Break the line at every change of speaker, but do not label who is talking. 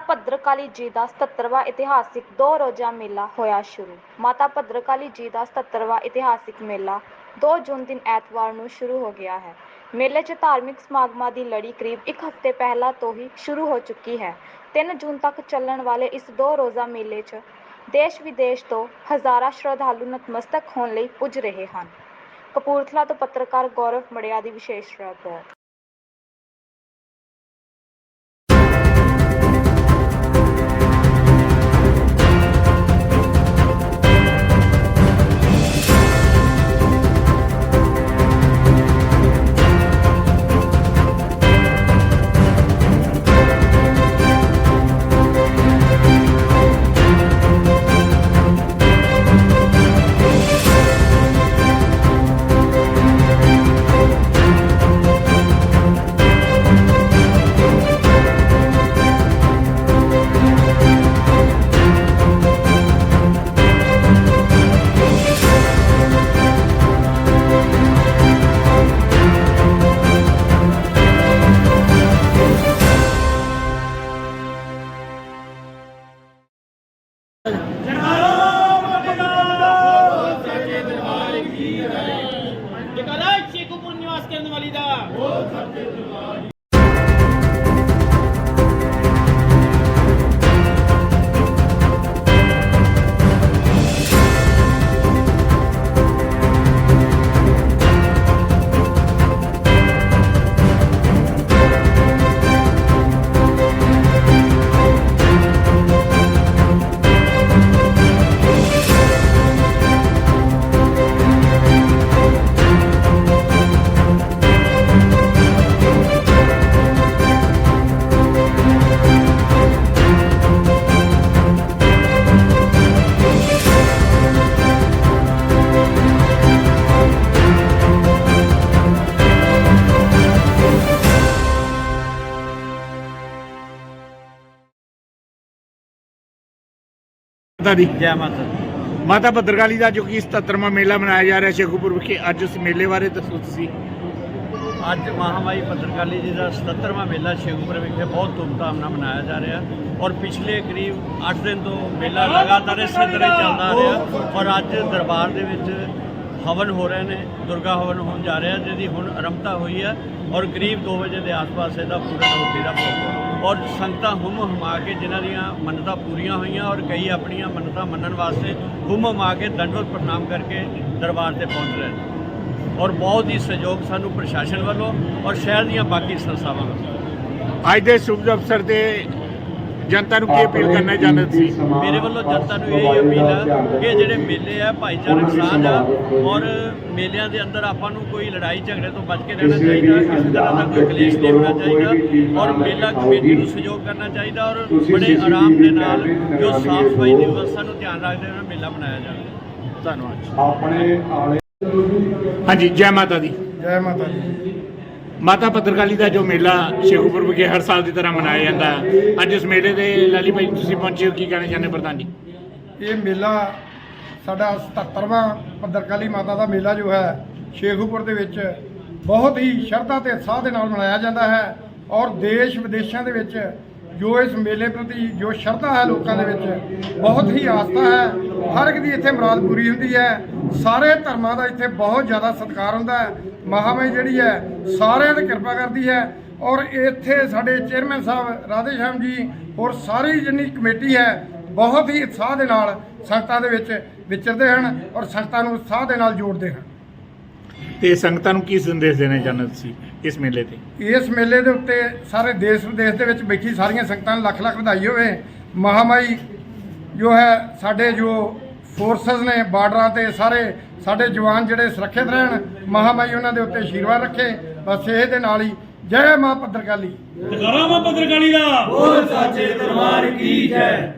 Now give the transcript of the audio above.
ਭਦਰਕਾਲੀ ਜੀ ਦਾ 77ਵਾਂ ਇਤਿਹਾਸਿਕ ਦੋ ਰੋਜ਼ਾ ਮੇਲਾ ਹੋਇਆ ਸ਼ੁਰੂ। ਮਾਤਾ ਭਦਰਕਾਲੀ ਜੀ ਦਾ 77ਵਾਂ ਇਤਿਹਾਸਿਕ ਮੇਲਾ 2 ਜੂਨ ਦਿਨ ਐਤਵਾਰ ਨੂੰ ਸ਼ੁਰੂ ਹੋ ਗਿਆ ਹੈ। ਮੇਲੇ 'ਚ ਧਾਰਮਿਕ ਸਮਾਗਮਾਂ ਦੀ ਲੜੀ ਕਰੀਬ ਇੱਕ ਹਫ਼ਤੇ ਪਹਿਲਾਂ ਤੋਂ ਹੀ ਸ਼ੁਰੂ ਹੋ ਚੁੱਕੀ ਹੈ। 3 ਜੂਨ ਤੱਕ ਚੱਲਣ ਵਾਲੇ ਇਸ ਦੋ ਰੋਜ਼ਾ ਮੇਲੇ 'ਚ ਦੇਸ਼ ਵਿਦੇਸ਼ ਤੋਂ ਹਜ਼ਾਰਾਂ ਸ਼ਰਧਾਲੂ ਨਤਮਸਤਕ ਹੋਣ ਲਈ ਪੁੱਜ ਰਹੇ ਹਨ। ਕਪੂਰਥਲਾ ਤੋਂ ਪੱਤਰਕਾਰ ਗੌਰਵ ਮੜਿਆ ਦੀ ਵਿਸ਼ੇਸ਼ ਰਿਪੋਰਟ।
ਮਾਤਾ ਦੀ।
ਜੈ ਮਾਤਾ
ਮਾਤਾ ਭਦਰਕਾਲੀ ਦਾ ਜੋ ਕਿ 77ਵਾਂ ਮੇਲਾ ਮਨਾਇਆ ਜਾ ਰਿਹਾ ਸ਼ੇਖੂਪੁਰ ਵਿਖੇ ਅੱਜ ਉਸ ਮੇਲੇ ਬਾਰੇ ਦੱਸੋ ਤੁਸੀਂ।
ਅੱਜ ਮਹਾਮਾਈ ਪੱਤਰਕਾਲੀ ਜੀ ਦਾ 77ਵਾਂ ਮੇਲਾ ਸ਼ੇਖੂਪੁਰ ਵਿਖੇ ਬਹੁਤ ਧੂਮਧਾਮ ਨਾਲ ਮਨਾਇਆ ਜਾ ਰਿਹਾ ਔਰ ਪਿਛਲੇ ਕਰੀਬ 8 ਦਿਨ ਤੋਂ ਮੇਲਾ ਲਗਾਤਾਰ ਇਸੇ ਤਰ੍ਹਾਂ ਚੱਲਦਾ ਆ ਰਿਹਾ ਔਰ ਅੱਜ ਦਰਬਾਰ ਦੇ ਵਿੱਚ ਹਵਨ ਹੋ ਰਹੇ ਨੇ ਦੁਰਗਾ ਹਵਨ ਹੋਣ ਜਾ ਰਿਹਾ ਜਿਹਦੀ ਹੁਣ ਆਰੰਭਤਾ ਹੋਈ ਹੈ ਔਰ ਕਰੀਬ 2 ਵਜੇ ਦੇ ਆਸ-ਪਾਸ ਇਹਦਾ ਪੂਰਾ ਦਾ ਪ੍ਰੋਗਰਾਮ ਔਰ ਸੰਗਤਾਂ ਹੁਮ ਹਮਾ ਕੇ ਜਿਨ੍ਹਾਂ ਦੀਆਂ ਮੰਨਤਾਂ ਪੂਰੀਆਂ ਹੋਈਆਂ ਔਰ ਕਈ ਆਪਣੀਆਂ ਮੰਨਤਾਂ ਮੰਨਣ ਵਾਸਤੇ ਹੁਮ ਹਮਾ ਕੇ ਦੰਡਵਤ ਪ੍ਰਣਾਮ ਕਰਕੇ ਦਰਬਾਰ ਤੇ ਪਹੁੰਚ ਰਹੇ ਨੇ। ਔਰ ਬਹੁਤ ਹੀ ਸਹਿਯੋਗ ਸਾਨੂੰ ਪ੍ਰਸ਼ਾਸਨ ਵੱਲੋਂ ਔਰ ਸ਼ਹਿਰ ਦੀਆਂ ਬਾਕੀ ਸੰਸਥਾਵਾਂ ਵੱਲੋਂ।
ਅੱਜ ਦੇ ਸ਼ੁਭ ਅਵਸਰ ਤੇ ਜਨਤਾ ਨੂੰ ਕੀ ਅਪੀਲ ਕਰਨਾ ਚਾਹੁੰਦੇ ਤੁਸੀਂ?
ਮੇਰੇ ਵੱਲੋਂ ਜਨਤਾ ਨੂੰ ਇਹ ਅਪੀਲ ਆ ਕਿ ਜਿਹੜੇ ਮੇਲੇ ਆ ਭਾਈਚਾਰਕ ਸਾਂਝ ਆ ਔਰ ਮੇਲਿਆਂ ਦੇ ਅੰਦਰ ਆਪਾਂ ਨੂੰ ਕੋਈ ਲੜਾਈ ਝਗੜੇ ਤੋਂ ਬਚ ਕੇ ਰਹਿਣਾ ਚਾਹੀਦਾ ਕਿਸੇ ਤਰ੍ਹਾਂ ਦਾ ਕੋਈ ਕਲੇਸ਼ ਨਹੀਂ ਹੋਣਾ ਚਾਹੀਦਾ ਔਰ ਮੇਲਾ ਕਮੇਟੀ ਨੂੰ ਸਹਿਯੋਗ ਕਰਨਾ ਚਾਹੀਦਾ ਔਰ ਬੜੇ ਆਰਾਮ ਦੇ ਨਾਲ ਜੋ ਸਾਫ਼ ਸਫ਼ਾਈ ਦੀ ਵਿਵਸਥਾ ਨੂੰ ਧਿਆਨ ਰੱਖਦੇ ਹੋਏ ਮੇਲਾ ਮਨਾਇਆ ਜਾਵੇ।
ਧੰਨਵਾਦ
ਆਪਣੇ ਆਲੇ
ਹਾਂਜੀ ਜੈ ਮਾਤਾ ਦੀ।
ਜੈ ਮਾਤਾ ਦੀ।
ਮਾਤਾ ਭਦਰਕਾਲੀ ਦਾ ਜੋ ਮੇਲਾ ਸ਼ੇਖੂਪੁਰ ਵਿਖੇ ਹਰ ਸਾਲ ਦੀ ਤਰ੍ਹਾਂ ਮਨਾਇਆ ਜਾਂਦਾ, ਅੱਜ ਇਸ ਮੇਲੇ ਦੇ ਲਾਲੀ ਭਾਈ ਤੁਸੀਂ ਪਹੁੰਚੇ ਹੋ, ਕੀ ਕਹਿਣਾ ਚਾਹੁੰਦੇ ਪ੍ਰਧਾਨ ਜੀ?
ਇਹ ਮੇਲਾ ਸਾਡਾ 77ਵਾਂ ਭਦਰਕਾਲੀ ਮਾਤਾ ਦਾ ਮੇਲਾ ਜੋ ਹੈ ਸ਼ੇਖੂਪੁਰ ਦੇ ਵਿੱਚ ਬਹੁਤ ਹੀ ਸ਼ਰਧਾ ਤੇ ਉਤਸ਼ਾਹ ਦੇ ਨਾਲ ਮਨਾਇਆ ਜਾਂਦਾ ਹੈ ਔਰ ਦੇਸ਼ ਵਿਦੇਸ਼ਾਂ ਦੇ ਵਿੱਚ ਜੋ ਇਸ ਮੇਲੇ ਪ੍ਰਤੀ ਜੋ ਸ਼ਰਧਾ ਹੈ ਲੋਕਾਂ ਦੇ ਵਿੱਚ, ਬਹੁਤ ਹੀ ਆਸਥਾ ਹੈ। ਹਰ ਇੱਕ ਦੀ ਇੱਥੇ ਮੁਰਾਦ ਪੂਰੀ ਹੁੰਦੀ ਹੈ। ਸਾਰੇ ਧਰਮਾਂ ਦਾ ਇੱਥੇ ਬਹੁਤ ਜ਼ਿਆਦਾ ਸਤਿਕਾਰ ਹੁੰਦਾ ਹੈ। ਮਹਾਮਾਈ ਜਿਹੜੀ ਹੈ, ਸਾਰਿਆਂ ਤੇ ਕਿਰਪਾ ਕਰਦੀ ਹੈ। ਔਰ ਇੱਥੇ ਸਾਡੇ ਚੇਅਰਮੈਨ ਸਾਹਿਬ ਰਾਧੇ ਸ਼ਾਮ ਜੀ ਔਰ ਸਾਰੀ ਜਿੰਨੀ ਕਮੇਟੀ ਹੈ, ਬਹੁਤ ਹੀ ਉਤਸ਼ਾਹ ਦੇ ਨਾਲ ਸੰਗਤਾਂ ਦੇ ਵਿੱਚ ਵਿਚਰਦੇ ਹਨ ਔਰ ਸੰਗਤਾਂ ਨੂੰ ਉਤਸ਼ਾਹ ਦੇ ਨਾਲ ਜੋੜਦੇ ਹਨ।
ਤੇ ਸੰਗਤਾਂ ਨੂੰ ਕੀ ਸੰਦੇਸ਼ ਦੇਣਾ ਚਾਹੁੰਦੇ ਸੀ ਇਸ ਮੇਲੇ ਤੇ?
ਇਸ ਮੇਲੇ ਦੇ ਉੱਤੇ ਸਾਰੇ ਦੇਸ਼ ਵਿਦੇਸ਼ ਦੇ ਵਿੱਚ ਬੈਠੀ ਸਾਰੀਆਂ ਸੰਗਤਾਂ ਨੂੰ ਲੱਖ ਲੱਖ ਵਧਾਈ ਹੋਵੇ। ਮਹਾਮਾਈ ਜੋ ਹੈ ਸਾਡੇ ਜੋ ਫੋਰਸਸ ਨੇ ਬਾਰਡਰਾਂ ਤੇ ਸਾਰੇ ਸਾਡੇ ਜਵਾਨ ਜਿਹੜੇ ਸੁਰੱਖਿਅਤ ਰਹਿਣ ਮਹਾਮਾਈ ਉਹਨਾਂ ਦੇ ਉੱਤੇ ਆਸ਼ੀਰਵਾਦ ਰੱਖੇ। ਬਸ ਇਹ ਦੇ ਨਾਲ ਹੀ ਜੈ ਮਾਂ ਪੱਤਰਕਾਲੀ
ਜਗਾਰਾ ਮਾ ਪੱਤਰਕਾਲੀ ਦਾ।
ਬੋਲ ਸਾਚੇ ਦਰਬਾਰ ਕੀ ਜੈ?